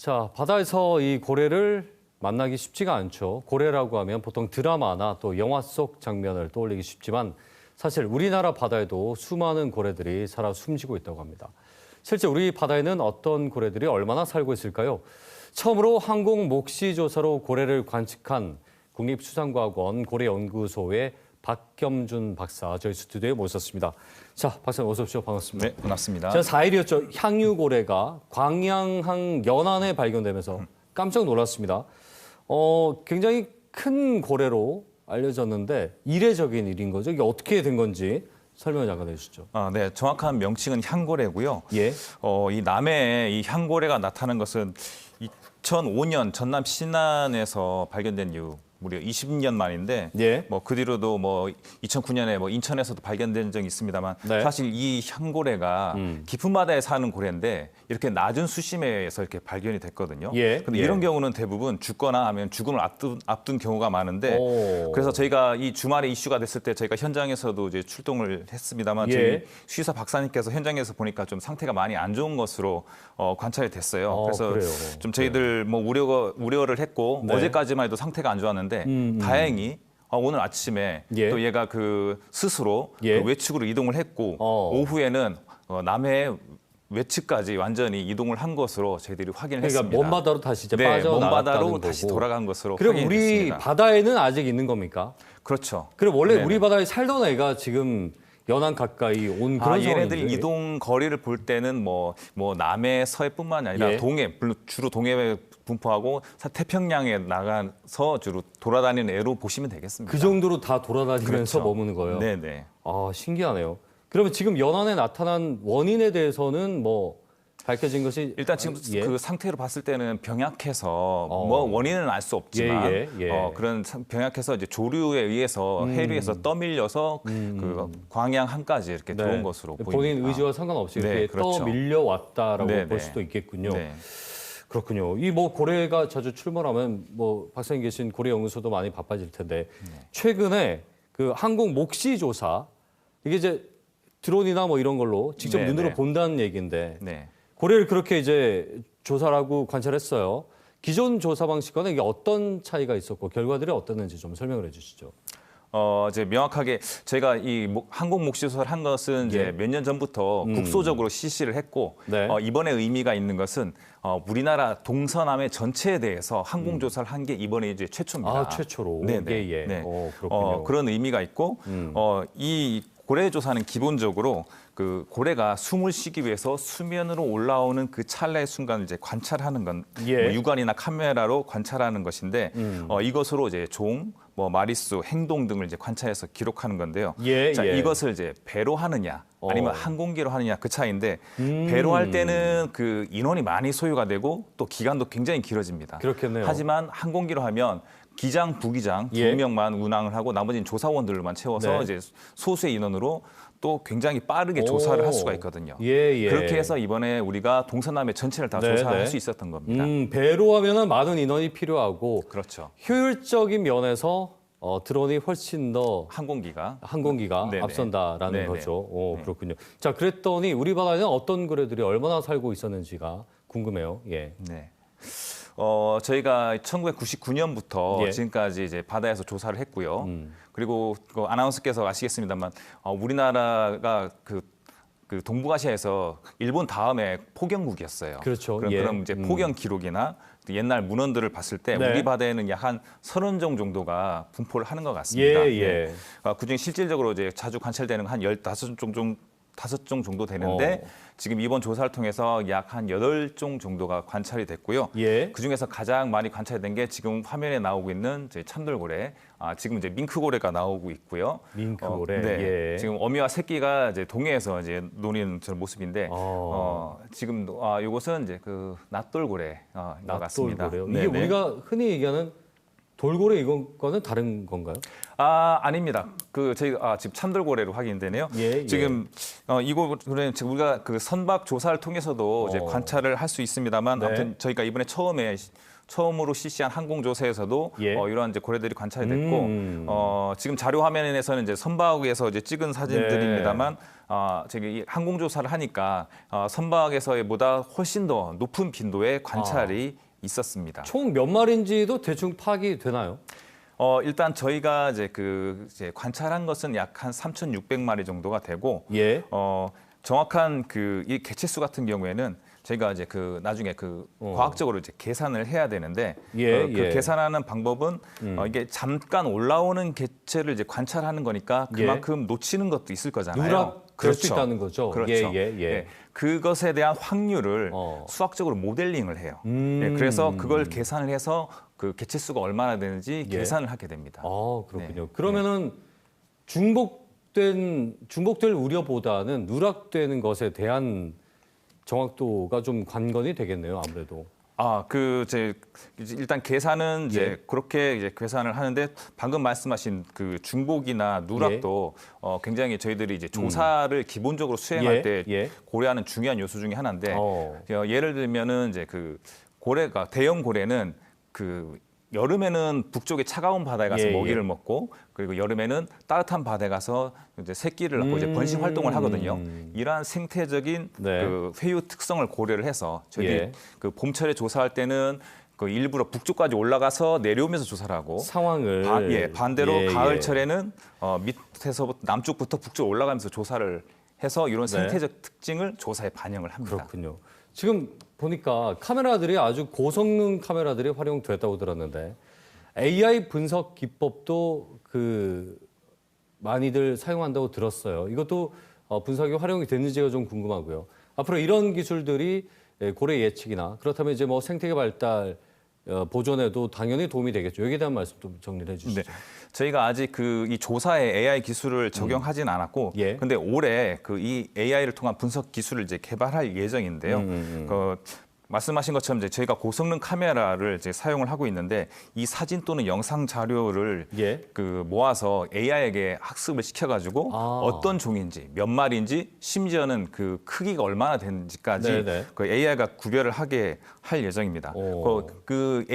자, 바다에서 이 고래를 만나기 쉽지가 않죠. 고래라고 하면 보통 드라마나 또 영화 속 장면을 떠올리기 쉽지만 사실 우리나라 바다에도 수많은 고래들이 살아 숨쉬고 있다고 합니다. 실제 우리 바다에는 어떤 고래들이 얼마나 살고 있을까요? 처음으로 항공 목시 조사로 고래를 관측한 국립수산과학원 고래연구소의 박겸준 박사 저희 스튜디오에 모셨습니다. 자, 박사님 어서 오십시오. 반갑습니다. 네, 반갑습니다. 지난 4일이었죠. 향유고래가 광양항 연안에 발견되면서 깜짝 놀랐습니다. 어, 굉장히 큰 고래로 알려졌는데 이례적인 일인 거죠. 이게 어떻게 된 건지 설명을 잠깐 해주시죠. 아, 네, 정확한 명칭은 향고래고요. 예. 어, 이 남해에 이 향고래가 나타난 것은 2005년 전남 신안에서 발견된 이후 무려 20년 만인데 예. 뭐그 뒤로도 뭐 2009년에 뭐 인천에서도 발견된 적이 있습니다만 네. 사실 이 향고래가 음. 깊은 바다에 사는 고래인데 이렇게 낮은 수심에서 이렇게 발견이 됐거든요. 예, 근데 예. 이런 경우는 대부분 죽거나 하면 죽음을 앞둔, 앞둔 경우가 많은데 오. 그래서 저희가 이 주말에 이슈가 됐을 때 저희가 현장에서도 이제 출동을 했습니다만 예. 저희 수의사 박사님께서 현장에서 보니까 좀 상태가 많이 안 좋은 것으로 어, 관찰이 됐어요. 어, 그래서 그래요. 좀 저희들 뭐 우려 우려를 했고 네. 어제까지만 해도 상태가 안 좋았는데 음, 음. 다행히 어, 오늘 아침에 예. 또 얘가 그 스스로 예. 그 외측으로 이동을 했고 어. 오후에는 어, 남해 외측까지 완전히 이동을 한 것으로 저희들이 확인을 그러니까 했습니다. 먼 바다로 다시 이제 네, 빠져나갔다는 먼 바다로 거고. 다시 돌아간 것으로 그럼 우리 됐습니다. 바다에는 아직 있는 겁니까? 그렇죠. 그럼 원래 네네. 우리 바다에 살던 애가 지금 연안 가까이 온 그런 아, 얘네들이 이동 거리를 볼 때는 뭐, 뭐 남해 서해뿐만이 아니라 예. 동해, 주로 동해에 분포하고 사- 태평양에 나가서 주로 돌아다니는 애로 보시면 되겠습니다. 그 정도로 다 돌아다니면서 그렇죠. 머무는 거예요. 네네. 아 신기하네요. 그러면 지금 연안에 나타난 원인에 대해서는 뭐 밝혀진 것이 일단 지금 아, 예. 그 상태로 봤을 때는 병약해서 어. 뭐 원인은 알 수 없지만 예, 예, 예. 어, 그런 상- 병약해서 이제 조류에 의해서 음. 해류에서 떠밀려서 그 광양 한까지 이렇게 네. 들어온 것으로 보입니다. 본인 의지와 상관없이 네, 이렇게 그렇죠. 떠 밀려왔다라고 네, 볼 네. 수도 있겠군요. 네. 그렇군요. 이 뭐 고래가 자주 출몰하면 뭐 박사님 계신 고래 연구소도 많이 바빠질 텐데 네. 최근에 그 항공 목시 조사 이게 이제 드론이나 뭐 이런 걸로 직접 네, 눈으로 네. 본다는 얘기인데 네. 고래를 그렇게 이제 조사하고 관찰했어요. 기존 조사 방식과는 이게 어떤 차이가 있었고 결과들이 어땠는지 좀 설명을 해주시죠. 어, 이제 명확하게 저희가 이 목- 항공 목시 조사를 한 것은 예. 이제 몇 년 전부터 음. 국소적으로 실시를 했고 네. 어, 이번에 의미가 있는 것은 어, 우리나라 동서남해 전체에 대해서 항공 조사를 한 게 이번에 이제 최초입니다. 아 최초로 네네. 예, 예. 네. 어, 그렇군요. 어, 그런 의미가 있고 음. 어, 이 고래 조사는 기본적으로 그 고래가 숨을 쉬기 위해서 수면으로 올라오는 그 찰나의 순간을 이제 관찰하는 건 예. 뭐 육안이나 카메라로 관찰하는 것인데 음. 어, 이것으로 이제 종, 뭐 마리수, 행동 등을 이제 관찰해서 기록하는 건데요. 예, 자, 예. 이것을 이제 배로 하느냐 아니면 어. 항공기로 하느냐 그 차이인데 음. 배로 할 때는 그 인원이 많이 소요가 되고 또 기간도 굉장히 길어집니다. 그렇겠네요. 하지만 항공기로 하면 기장, 부기장 두 예. 명만 운항을 하고 나머지는 조사원들만 채워서 네. 이제 소수의 인원으로 또 굉장히 빠르게 오. 조사를 할 수가 있거든요. 예, 예. 그렇게 해서 이번에 우리가 동서남해 전체를 다 네, 조사할 네. 수 있었던 겁니다. 음, 배로 하면은 많은 인원이 필요하고 그렇죠. 효율적인 면에서 어, 드론이 훨씬 더 항공기가 항공기가 네네. 앞선다라는 네네. 거죠. 오, 네. 그렇군요. 자, 그랬더니 우리 바다에는 어떤 고래들이 얼마나 살고 있었는지가 궁금해요. 예. 네. 어, 저희가 1999년부터 예. 지금까지 이제 바다에서 조사를 했고요. 음. 그리고 그 아나운서께서 아시겠습니다만 어, 우리나라가 그, 그 동북아시아에서 일본 다음에 포경국이었어요. 그렇죠. 그럼, 예. 그럼 이제 음. 포경 기록이나 옛날 문헌들을 봤을 때 네. 우리 바다에는 약한 서른 종 정도가 분포를 하는 것 같습니다. 예, 예. 네. 아, 그중에 실질적으로 이제 자주 관찰되는 한 열다섯 종 정- 다섯 종 정도 되는데 어. 지금 이번 조사를 통해서 약 한 여덟 종 정도가 관찰이 됐고요. 예. 그 중에서 가장 많이 관찰된 게 지금 화면에 나오고 있는 저희 참돌고래. 아, 지금 이제 밍크고래가 나오고 있고요. 밍크고래. 어, 네. 예. 지금 어미와 새끼가 이제 동해에서 이제 노는 저런 모습인데, 어. 어, 지금 아, 이것은 이제 그 낫돌고래 어, 것 같습니다. 낫돌고래요. 이게 네네. 우리가 흔히 얘기하는 돌고래 이건과는 다른 건가요? 아 아닙니다. 그 저희 아 지금 참돌고래로 확인되네요. 예, 예. 지금 어 지금 우리가 그 선박 조사를 통해서도 이제 어. 관찰을 할 수 있습니다만 네. 아무튼 저희가 이번에 처음에 처음으로 실시한 항공 조사에서도 예. 어, 이러한 이제 고래들이 관찰이 됐고 음. 어, 지금 자료 화면에서는 이제 선박에서 이제 찍은 사진들입니다만 아, 저기 이 항공 조사를 하니까 어, 선박에서보다 훨씬 더 높은 빈도의 관찰이 있었습니다. 총 몇 마리인지도 대충 파악이 되나요? 어, 일단 저희가 이제 그 이제 관찰한 것은 약 한 3,600마리 정도가 되고 예. 어, 정확한 그 이 개체수 같은 경우에는 저희가 이제 그 나중에 그 어. 과학적으로 이제 계산을 해야 되는데 예, 어, 그 예. 음. 계산하는 방법은 어, 이게 잠깐 올라오는 개체를 이제 관찰하는 거니까 그만큼 놓치는 것도 있을 거잖아요. 누락 될수 있다는 거죠. 그렇죠. 예, 예, 예. 그것에 대한 확률을 어. 수학적으로 모델링을 해요. 음. 예, 그래서 그걸 계산을 해서 그 개체수가 얼마나 되는지 예. 계산을 하게 됩니다. 아, 그렇군요. 네. 그러면은 중복된 중복될 우려보다는 누락되는 것에 대한 정확도가 좀 관건이 되겠네요, 아무래도. 아, 그 이제 이제 일단 계산은 이제 예. 그렇게 이제 계산을 하는데 방금 말씀하신 그 중복이나 누락도 어 굉장히 저희들이 이제 조사를 기본적으로 수행할 음. 예, 때 예. 고려하는 중요한 요소 중에 하나인데 어. 어, 예를 들면은 이제 그 고래가 대형 고래는 그 여름에는 북쪽의 차가운 바다에 가서 예, 먹이를 예. 먹고 그리고 여름에는 따뜻한 바다에 가서 이제 새끼를 낳고 이제 음. 번식 활동을 하거든요. 이러한 생태적인 네. 그 회유 특성을 고려를 해서 저희들이 예. 그 봄철에 조사할 때는 그 일부러 북쪽까지 올라가서 내려오면서 조사를 하고 상황을 바, 예, 반대로 예, 예. 가을철에는 어, 밑에서 남쪽부터 북쪽 올라가면서 조사를 해서 이런 네. 생태적 특징을 조사에 반영을 합니다. 그렇군요. 지금 보니까 카메라들이 아주 고성능 카메라들이 활용됐다고 들었는데 AI 분석 기법도 그 많이들 사용한다고 들었어요. 이것도 어, 분석이 활용이 됐는지가 좀 궁금하고요. 앞으로 이런 기술들이 예, 고래 예측이나 그렇다면 이제 뭐 생태계 발달 어, 보존에도 당연히 도움이 되겠죠. 여기에 대한 말씀 좀 정리를 해주시죠. 네. 저희가 아직 그 이 조사에 AI 기술을 적용하진 않았고, 예. 근데 올해 그 이 AI를 통한 분석 기술을 이제 개발할 예정인데요. 음, 그 말씀하신 것처럼 이제 저희가 고성능 카메라를 이제 사용을 하고 있는데 이 사진 또는 영상 자료를 예. 그 모아서 AI에게 학습을 시켜가지고 아. 어떤 종인지 몇 마리인지 심지어는 그 크기가 얼마나 되는지까지 네네. 그 AI가 구별을 하게 할 예정입니다. 오. 그, 그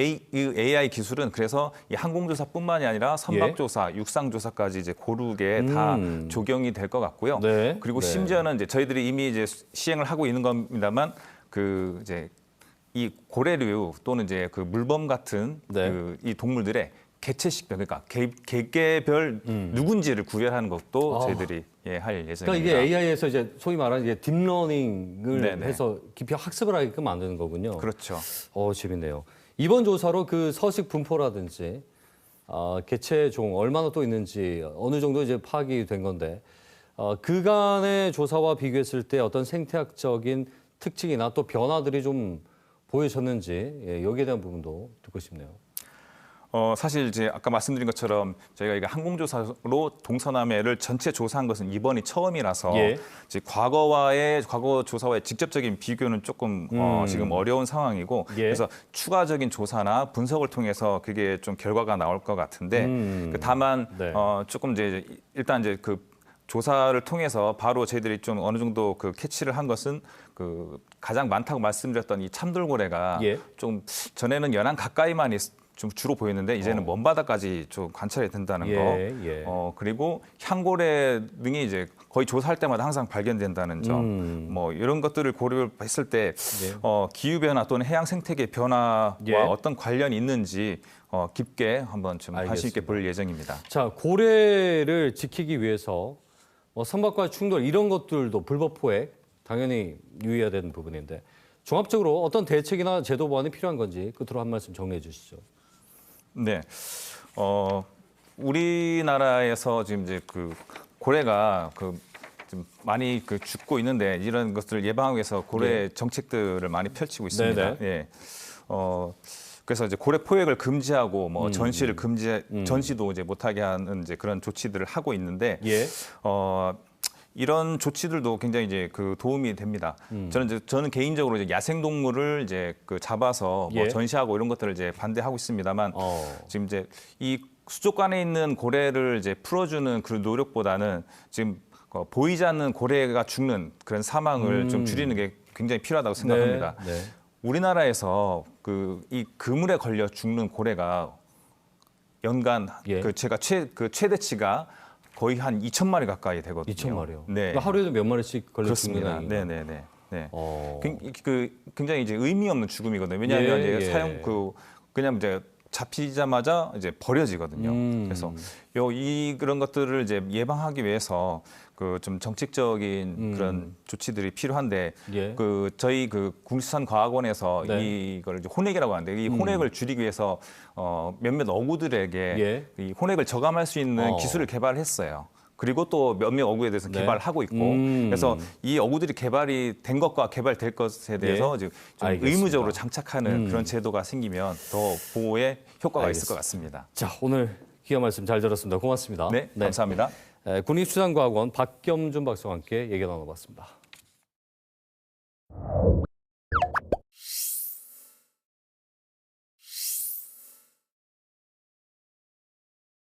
AI 기술은 그래서 이 항공조사뿐만이 아니라 선박조사, 육상조사까지 이제 고르게 다 예. 음. 적용이 될 것 같고요. 네. 그리고 네. 심지어는 이제 저희들이 이미 이제 시행을 하고 있는 겁니다만 그 이제 이 고래류 또는 이제 그 물범 같은 네. 그 이 동물들의 개체식별 그러니까 개, 개개별 누군지를 구별하는 것도 음. 아. 저희들이 예, 할 예정입니다. 그러니까 이게 AI에서 이제 소위 말하는 이제 딥러닝을 네네. 해서 깊이 학습을 하게끔 만드는 거군요. 그렇죠. 어, 재밌네요. 이번 조사로 그 서식 분포라든지 아, 개체 종 얼마나 또 있는지 어느 정도 이제 파악이 된 건데 어, 그간의 조사와 비교했을 때 어떤 생태학적인 특징이나 또 변화들이 좀 보여졌는지 예, 여기에 대한 부분도 듣고 싶네요. 어, 사실 이제 아까 말씀드린 것처럼 저희가 이게 항공조사로 동서남해를 전체 조사한 것은 이번이 처음이라서 예. 이제 과거와의 과거 조사와의 직접적인 비교는 조금 어, 음. 지금 어려운 상황이고 예. 그래서 추가적인 조사나 분석을 통해서 그게 좀 결과가 나올 것 같은데 음. 그 다만 네. 어, 조금 이제 일단 이제 그 조사를 통해서 바로 저희들이 좀 어느 정도 그 캐치를 한 것은 그 가장 많다고 말씀드렸던 이 참돌고래가 예. 좀 전에는 연안 가까이만 있, 좀 주로 보였는데 이제는 먼 바다까지 좀 관찰이 된다는 예, 거. 예. 어 그리고 향고래 등이 이제 거의 조사할 때마다 항상 발견된다는 점. 음. 뭐 이런 것들을 고려했을 때 예. 어, 기후 변화 또는 해양 생태계 변화와 예. 어떤 관련이 있는지 어, 깊게 한번 좀 관심 있게 알겠습니다. 볼 예정입니다. 자, 고래를 지키기 위해서 뭐 선박과의 충돌 이런 것들도 불법 포획 당연히 유의해야 되는 부분인데 종합적으로 어떤 대책이나 제도 보완이 필요한 건지 끝으로 한 말씀 정리해 주시죠. 네. 어, 우리나라에서 지금 이제 그 고래가 그 좀 많이 그 죽고 있는데 이런 것들을 예방하기 위해서 고래 정책들을 많이 펼치고 있습니다. 네네. 예. 어, 그래서 이제 고래 포획을 금지하고 뭐 전시를 금지 전시도 이제 못하게 하는 이제 그런 조치들을 하고 있는데 예. 어, 이런 조치들도 굉장히 이제 그 도움이 됩니다. 음. 저는 이제 저는 개인적으로 이제 야생 동물을 이제 그 잡아서 뭐 예. 전시하고 이런 것들을 이제 반대하고 있습니다만 어. 지금 이제 이 수족관에 있는 고래를 이제 풀어주는 그 노력보다는 지금 어, 보이지 않는 고래가 죽는 그런 사망을 좀 줄이는 게 굉장히 필요하다고 생각합니다. 네. 네. 우리나라에서 그 이 그물에 걸려 죽는 고래가 연간 예. 그 제가 최 그 최대치가 거의 한 2천 마리 가까이 되거든요. 2천 마리요. 네. 그러니까 하루에도 몇 마리씩 걸려 그렇습니다. 네, 네, 네. 네. 어. 그, 그 굉장히 이제 의미 없는 죽음이거든요. 왜냐하면 예, 이제 예. 사용 그 그냥 이제 잡히자마자 이제 버려지거든요. 음. 그래서 요 이 그런 것들을 이제 예방하기 위해서 그 좀 정책적인 음. 그런 조치들이 필요한데 예. 그 저희 그 국립수산과학원에서 네. 음. 이걸 이제 혼액이라고 하는데 이 혼액을 줄이기 위해서 어 몇몇 어구들에게 예. 이 혼액을 저감할 수 있는 어. 기술을 개발했어요. 그리고 또 몇몇 어구에 대해서 네. 개발하고 있고 음. 그래서 이 어구들이 개발이 된 것과 개발될 것에 대해서 예. 이제 좀 알겠습니다. 의무적으로 장착하는 음. 그런 제도가 생기면 더 보호에 효과가 있을 알겠습니다. 것 같습니다. 자, 오늘 귀한 말씀 잘 들었습니다. 고맙습니다. 네, 감사합니다. 에, 국립수산과학원 박겸준 박사와 함께 얘기 나눠봤습니다.